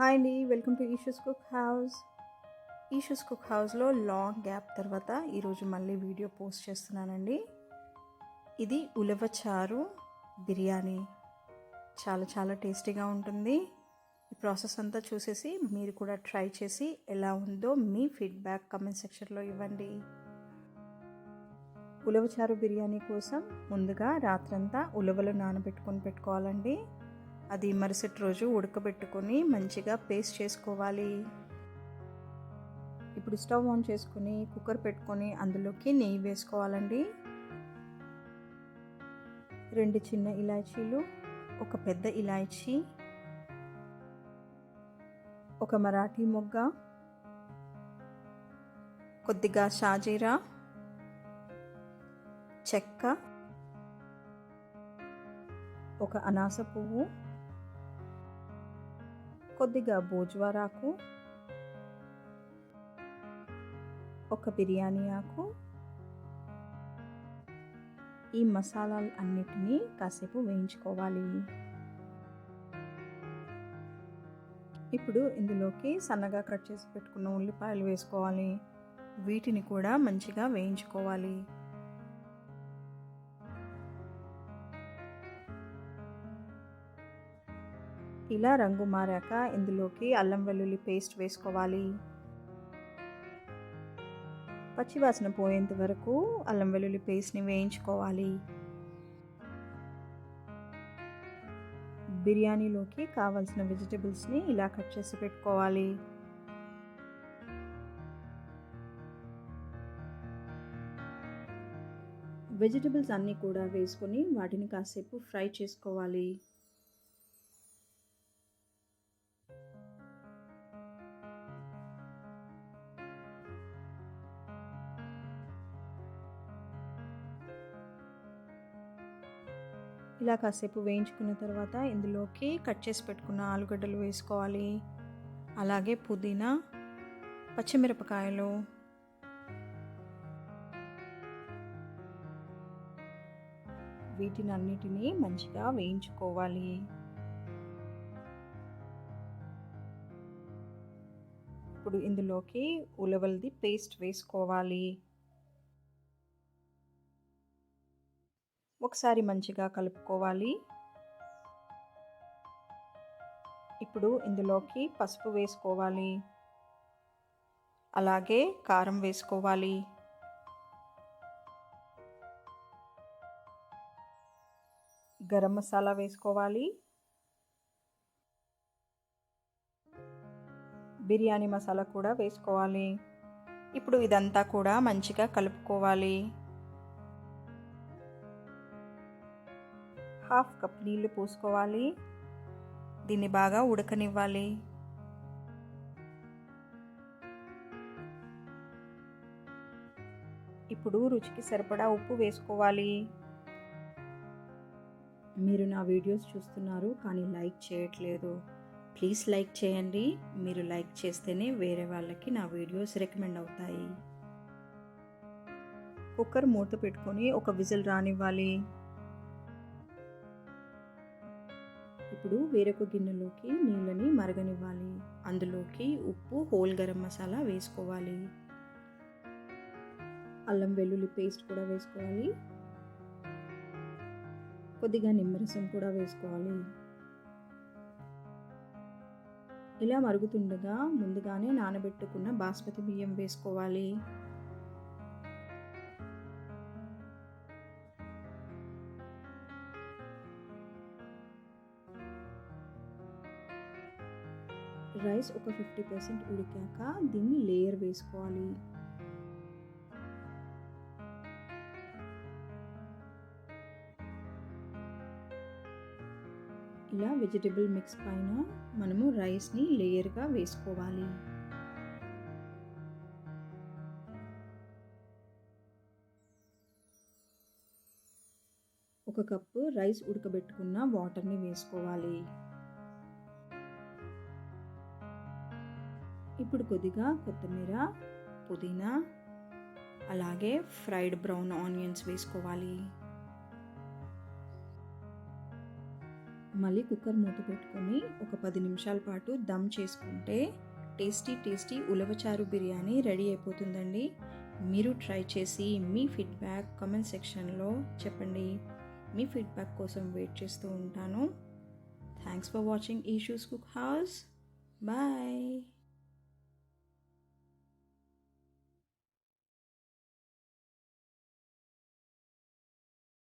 Hi అండి welcome to Eeshu's cook house. Eeshu's cook హౌస్లో long gap తర్వాత ఈరోజు మళ్ళీ వీడియో పోస్ట్ చేస్తున్నానండి. ఇది ఉలవ చారు బిర్యానీ. చాలా చాలా టేస్టీగా ఉంటుంది. ఈ ప్రాసెస్ అంతా చూసేసి మీరు కూడా ట్రై చేసి ఎలా ఉందో మీ ఫీడ్బ్యాక్ కమెంట్ సెక్షన్లో ఇవ్వండి. ఉలవచారు బిర్యానీ కోసం ముందుగా రాత్రంతా ఉలవలు నానబెట్టుకొని పెట్టుకోవాలండి. అది మరుసటి రోజు ఉడకబెట్టుకొని మంచిగా పేస్ట్ చేసుకోవాలి. ఇప్పుడు స్టవ్ ఆన్ చేసుకొని కుక్కర్ పెట్టుకొని అందులోకి నెయ్యి వేసుకోవాలండి. రెండు చిన్న ఇలాచీలు ఒక పెద్ద ఇలాచీ ఒక మరాఠీ మొగ్గ కొద్దిగా షాజీరా చెక్క ఒక అనాస పువ్వు కొద్దిగా బోజ్వారాకు ఒక బిర్యానీ ఆకు ఈ మసాలాలు అన్నిటినీ కాసేపు వేయించుకోవాలి. ఇప్పుడు ఇందులోకి సన్నగా కట్ చేసి పెట్టుకున్న ఉల్లిపాయలు వేసుకోవాలి. వీటిని కూడా మంచిగా వేయించుకోవాలి. ఇలా రంగు మారాక ఇందులోకి అల్లం వెల్లుల్లి పేస్ట్ వేసుకోవాలి. పచ్చివాసన పోయేంత వరకు అల్లం వెల్లుల్లి పేస్ట్ని వేయించుకోవాలి. బిర్యానీలోకి కావాల్సిన వెజిటబుల్స్ని ఇలా కట్ చేసి పెట్టుకోవాలి. వెజిటబుల్స్ అన్నీ కూడా వేసుకొని వాటిని కాసేపు ఫ్రై చేసుకోవాలి. ఇలా కాసేపు వేయించుకున్న తర్వాత ఇందులోకి కట్ చేసి పెట్టుకున్న ఆలుగడ్డలు వేసుకోవాలి. అలాగే పుదీనా పచ్చిమిరపకాయలు. వీటిని అన్నిటినీ మంచిగా వేయించుకోవాలి. ఇప్పుడు ఇందులోకి ఉలవలది పేస్ట్ వేసుకోవాలి. ఒకసారి మంచిగా కలుపుకోవాలి. ఇప్పుడు ఇందులోకి పసుపు వేసుకోవాలి. అలాగే కారం వేసుకోవాలి. గరం మసాలా వేసుకోవాలి. బిర్యానీ మసాలా కూడా వేసుకోవాలి. ఇప్పుడు ఇదంతా కూడా మంచిగా కలుపుకోవాలి. హాఫ్ కప్ నీళ్ళు పోసుకోవాలి. దీన్ని బాగా ఉడకనివ్వాలి. ఇప్పుడు రుచికి సరిపడా ఉప్పు వేసుకోవాలి. మీరు నా వీడియోస్ చూస్తున్నారు కానీ లైక్ చేయట్లేదు. ప్లీజ్ లైక్ చేయండి. మీరు లైక్ చేస్తేనే వేరే వాళ్ళకి నా వీడియోస్ రికమెండ్ అవుతాయి. కుక్కర్ మూత పెట్టుకొని ఒక విజిల్ రానివ్వాలి. ఇప్పుడు వేరొక గిన్నెలోకి నీళ్ళని మరగనివ్వాలి. అందులోకి ఉప్పు హోల్ గరం మసాలా వేసుకోవాలి. అల్లం వెల్లుల్లి పేస్ట్ కూడా వేసుకోవాలి. కొద్దిగా నిమ్మరసం కూడా వేసుకోవాలి. ఇలా మరుగుతుండగా ముందుగానే నానబెట్టుకున్న బాస్మతి బియ్యం వేసుకోవాలి. రైస్ ఒక ఫిఫ్టీ పర్సెంట్ ఉడికాక దీన్ని లేయర్ వేసుకోవాలి. ఇలా వెజిటబుల్ మిక్స్ పైన మనము రైస్ని లేయర్గా వేసుకోవాలి. ఒక కప్పు రైస్ ఉడకబెట్టుకున్న వాటర్ని వేసుకోవాలి. ఇప్పుడు కొద్దిగా కొత్తిమీర పుదీనా అలాగే ఫ్రైడ్ బ్రౌన్ ఆనియన్స్ వేసుకోవాలి. మళ్ళీ కుక్కర్ మూత పెట్టుకొని ఒక పది నిమిషాల పాటు దమ్ చేసుకుంటే టేస్టీ టేస్టీ ఉలవచారు బిర్యానీ రెడీ అయిపోతుందండి. మీరు ట్రై చేసి మీ ఫీడ్బ్యాక్ కామెంట్ సెక్షన్లో చెప్పండి. మీ ఫీడ్బ్యాక్ కోసం వెయిట్ చేస్తూ ఉంటాను. Thanks for watching Eeshu's cook house bye